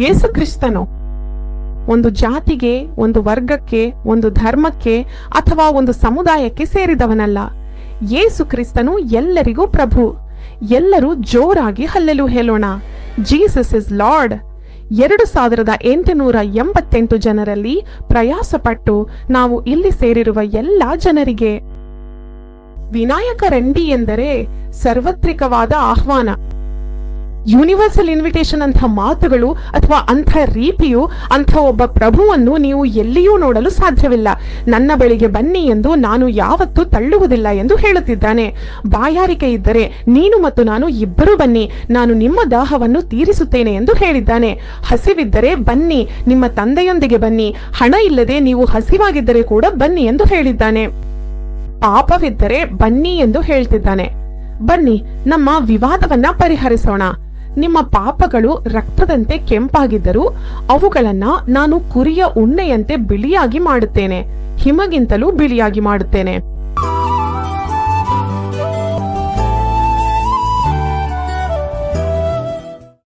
ಯೇಸು ಕ್ರಿಸ್ತನು ಒಂದು ಜಾತಿಗೆ, ಒಂದು ವರ್ಗಕ್ಕೆ, ಒಂದು ಧರ್ಮಕ್ಕೆ ಅಥವಾ ಒಂದು ಸಮುದಾಯಕ್ಕೆ ಸೇರಿದವನಲ್ಲ. ಯೇಸು ಕ್ರಿಸ್ತನು ಎಲ್ಲರಿಗೂ ಪ್ರಭು. ಎಲ್ಲರೂ ಜೋರಾಗಿ ಹಲ್ಲೆಲು ಹೇಳೋಣ. Jesus is Lord. ಎರಡು ಸಾವಿರದ ಎಂಟುನೂರ ಎಂಬತ್ತೆಂಟು ಜನರಲ್ಲಿ ಪ್ರಯಾಸಪಟ್ಟು ನಾವು ಇಲ್ಲಿ ಸೇರಿರುವ ಎಲ್ಲ ಜನರಿಗೆ ವಿನಾಯಕ ರಂಡಿ ಎಂದರೆ ಸಾರ್ವತ್ರಿಕವಾದ ಆಹ್ವಾನ. ಯೂನಿವರ್ಸಲ್ ಇನ್ವಿಟೇಷನ್ ಅಂಥ ಮಾತುಗಳು ಅಥವಾ ಅಂಥ ರೀತಿಯು ಅಂಥ ಒಬ್ಬ ಪ್ರಭುವನ್ನು ನೀವು ಎಲ್ಲಿಯೂ ನೋಡಲು ಸಾಧ್ಯವಿಲ್ಲ. ನನ್ನ ಬಳಿಗೆ ಬನ್ನಿ ಎಂದು ನಾನು ಯಾವತ್ತೂ ತಳ್ಳುವುದಿಲ್ಲ ಎಂದು ಹೇಳುತ್ತಿದ್ದಾನೆ. ಬಾಯಾರಿಕೆ ಇದ್ದರೆ ನೀನು ಮತ್ತು ನಾನು ಇಬ್ಬರೂ ಬನ್ನಿ. ನಾನು ನಿಮ್ಮ ದಾಹವನ್ನು ತೀರಿಸುತ್ತೇನೆ ಎಂದು ಹೇಳಿದ್ದಾನೆ. ಹಸಿವಿದ್ದರೆ ಬನ್ನಿ. ನಿಮ್ಮ ತಂದೆಯೊಂದಿಗೆ ಬನ್ನಿ. ಹಣ ಇಲ್ಲದೆ ನೀವು ಹಸಿವಾಗಿದ್ದರೆ ಕೂಡ ಬನ್ನಿ ಎಂದು ಹೇಳಿದ್ದಾನೆ. ಪಾಪವಿದ್ದರೆ ಬನ್ನಿ ಎಂದು ಹೇಳ್ತಿದ್ದಾನೆ. ಬನ್ನಿ, ನಮ್ಮ ವಿವಾದವನ್ನ ಪರಿಹರಿಸೋಣ. ನಿಮ್ಮ ಪಾಪಗಳು ರಕ್ತದಂತೆ ಕೆಂಪಾಗಿದ್ದರೂ ಅವುಗಳನ್ನ ನಾನು ಕುರಿಯ ಉಣ್ಣೆಯಂತೆ ಬಿಳಿಯಾಗಿ ಮಾಡುತ್ತೇನೆ. ಹಿಮಗಿಂತಲೂ ಬಿಳಿಯಾಗಿ ಮಾಡುತ್ತೇನೆ.